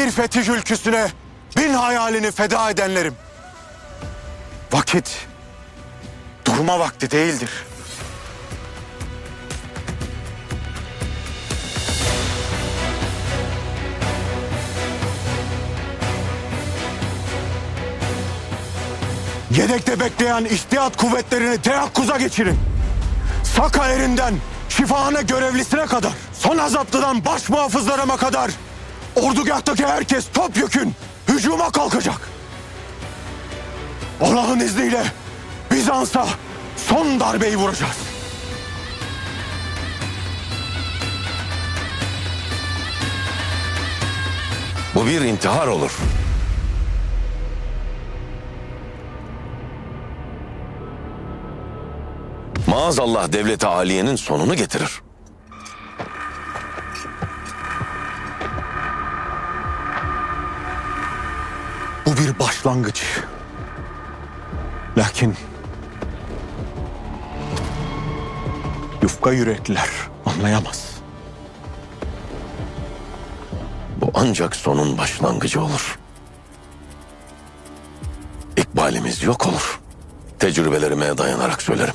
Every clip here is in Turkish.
bir fetih ülküsüne bin hayalini feda edenlerim. Vakit durma vakti değildir. Yedekte bekleyen ihtiyat kuvvetlerini teyakkuza geçirin. Saka erinden şifahane görevlisine kadar, son azaplıdan baş muhafızlarıma kadar ordugahtaki herkes topyekün hücuma kalkacak. Allah'ın izniyle Bizans'a son darbeyi vuracağız. Bu bir intihar olur. Maazallah devleti aliyenin sonunu getirir. Bir başlangıç. Lakin yufka yürekliler anlayamaz. Bu ancak sonun başlangıcı olur. İkbalimiz yok olur. Tecrübelerime dayanarak söylerim.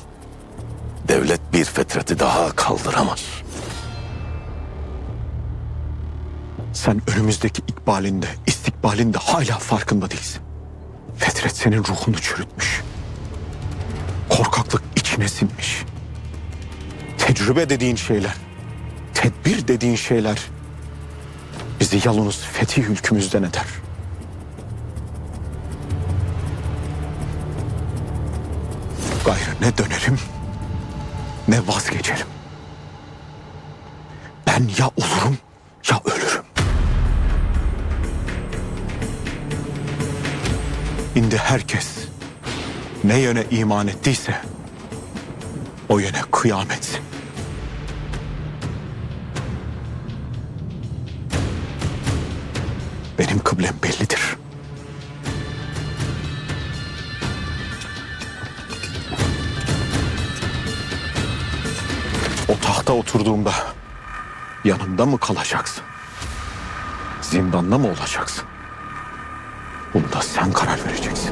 Devlet bir fetreti daha kaldıramaz. Sen önümüzdeki ikbalinde, istikbalinde hala farkında değilsin. Fetret senin ruhunu çürütmüş. Korkaklık içine sinmiş. Tecrübe dediğin şeyler, tedbir dediğin şeyler bizi yalnız fetih ülkümüzden eder. Gayrı ne dönerim ne vazgeçerim. Ben ya olurum ya ölürüm. Şimdi herkes ne yöne iman ettiyse o yöne kıyam etsin. Benim kıblem bellidir. O tahta oturduğumda yanımda mı kalacaksın? Zindanda mı olacaksın? Bunda sen karar vereceksin.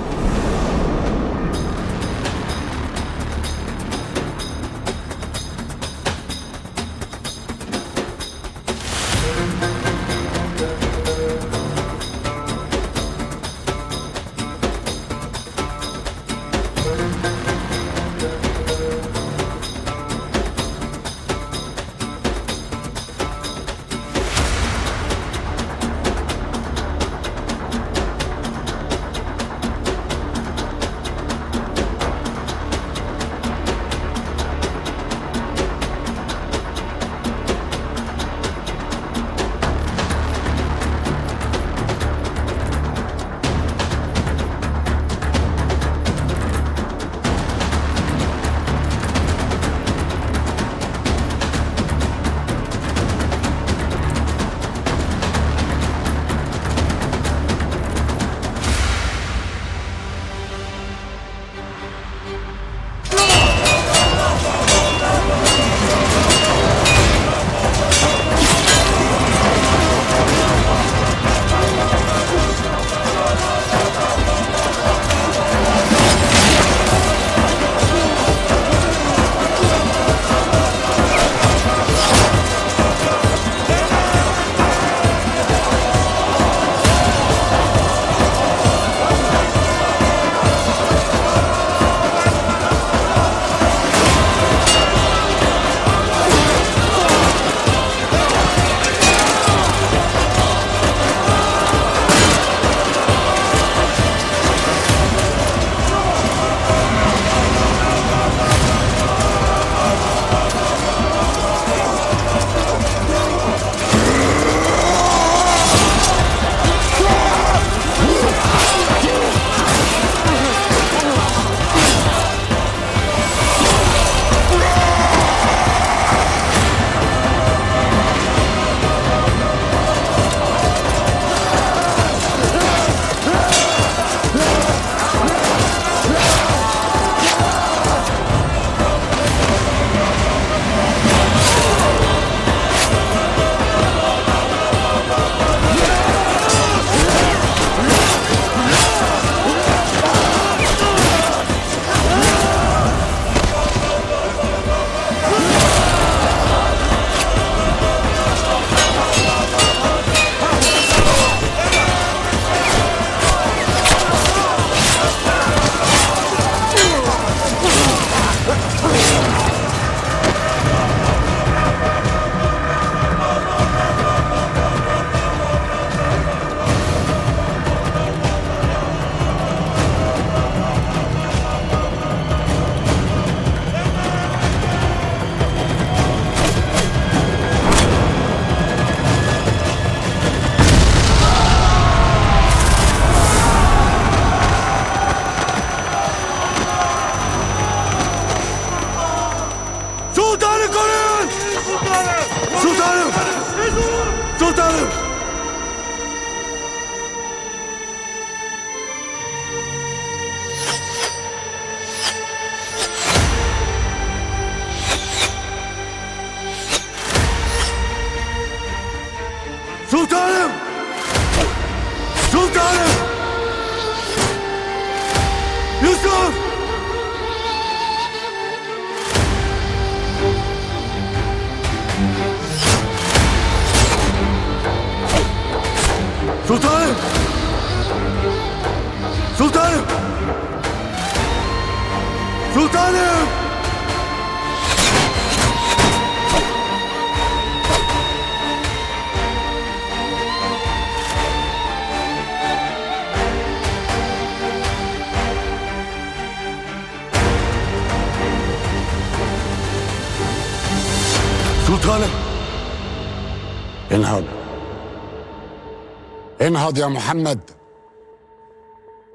انهض يا محمد.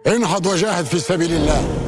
انهض وجاهد في سبيل الله.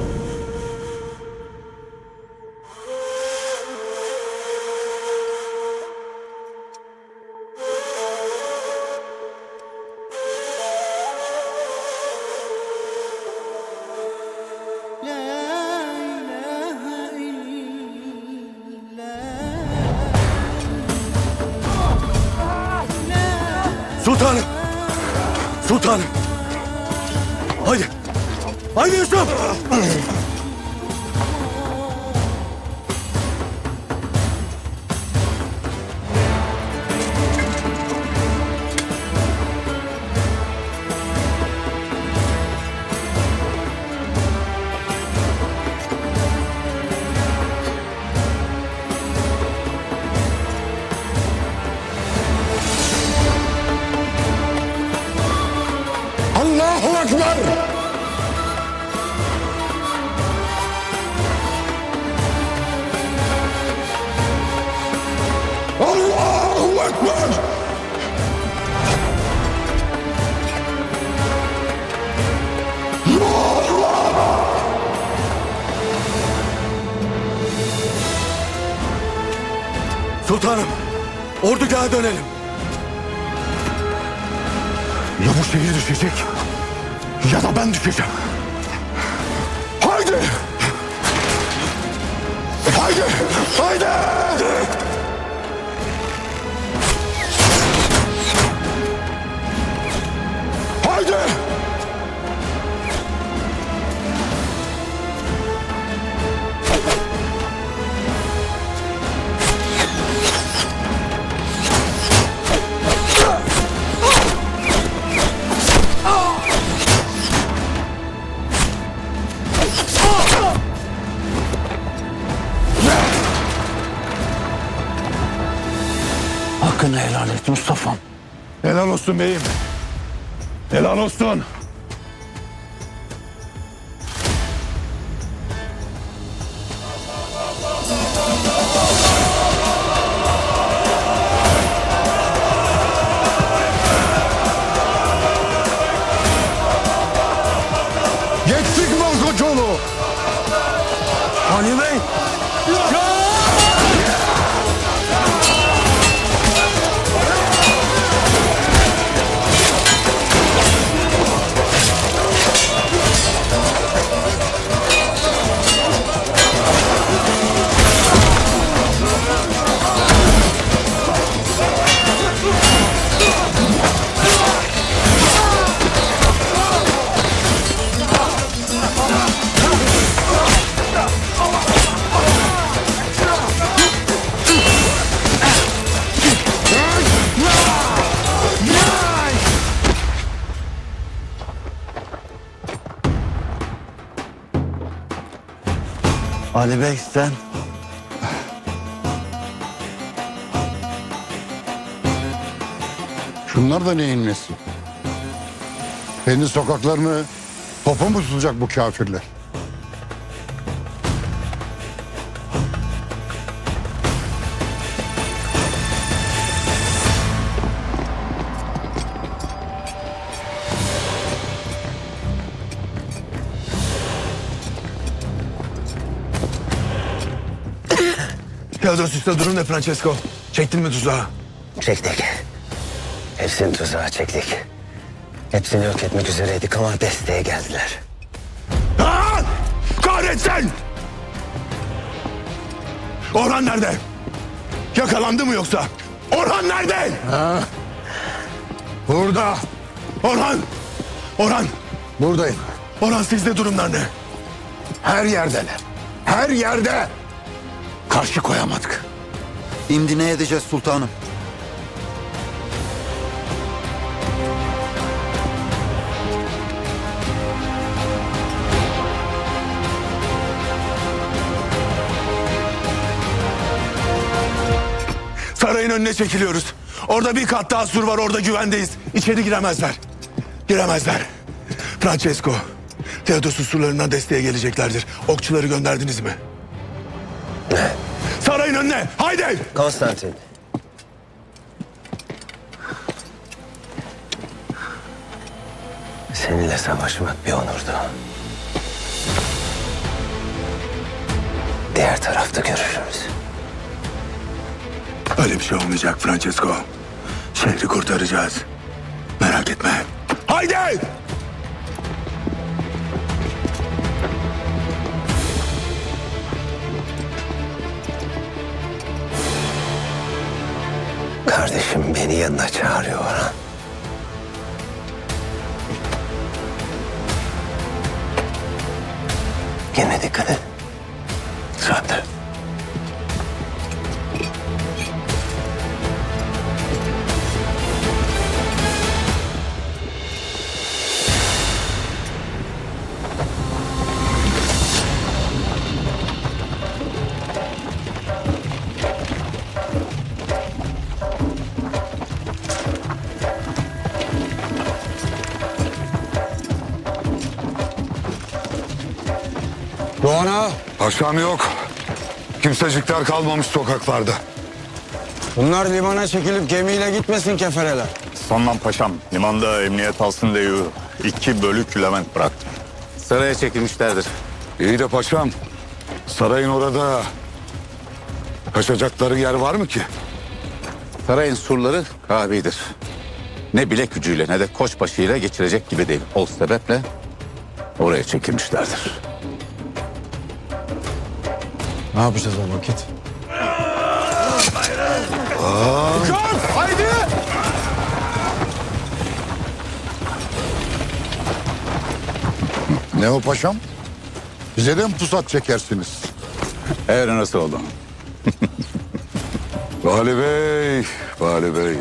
Çocuklar! Allahu Ekber! Sultanım, ordugaha dönelim. Ya bu şehir düşecek? Ya da ben düşeceğim. Haydi! Haydi! Haydi! Haydi! Olsun beyim. Helal olsun. Ali Bey sen Şunlar da neyin nesi? Kendi sokaklarını topa mı tutacak bu kafirler? Teodosis'te durum ne Francesco? Çektin mi tuzağı? Çektik. Hepsini tuzağa çektik. Hepsini yok etmek üzereydik ama desteğe geldiler. Aa! Kahretsin! Orhan nerede? Yakalandı mı yoksa? Orhan nerede? Burada. Orhan! Orhan! Buradayım. Orhan sizde durumlar ne? Her yerdeler. Her yerde. Karşı koyamadık. Şimdi ne edeceğiz sultanım? Sarayın önüne çekiliyoruz. Orada bir kat daha sur var orada güvendeyiz. İçeri giremezler. Giremezler. Francesco, Theodos'un surlarından desteğe geleceklerdir. Okçuları gönderdiniz mi? Sarayın önüne haydi! Konstantin. Seninle savaşmak bir onurdu. Diğer tarafta görüşürüz. Öyle bir şey olmayacak Francesco. Şehri kurtaracağız. Merak etme. Haydi! Beni yanına çağırıyor Orhan. Yine dikkat et. Doğan ağa. Paşam yok. Kimsecikler kalmamış sokaklarda. Bunlar limana çekilip gemiyle gitmesin kefereler. Sanmam paşam. Limanda emniyet alsın diye iki bölük Levent bıraktım. Saraya çekilmişlerdir. İyi de paşam. Sarayın orada kaçacakları yer var mı ki? Sarayın surları kavidir. Ne bilek gücüyle ne de koçbaşıyla geçirecek gibi değil. O sebeple oraya çekilmişlerdir. Ne yapacağız o vakit? Ne o paşam? Bize de mi pusat çekersiniz? Eğer nasıl oldu? Vali Bey, Vali Bey.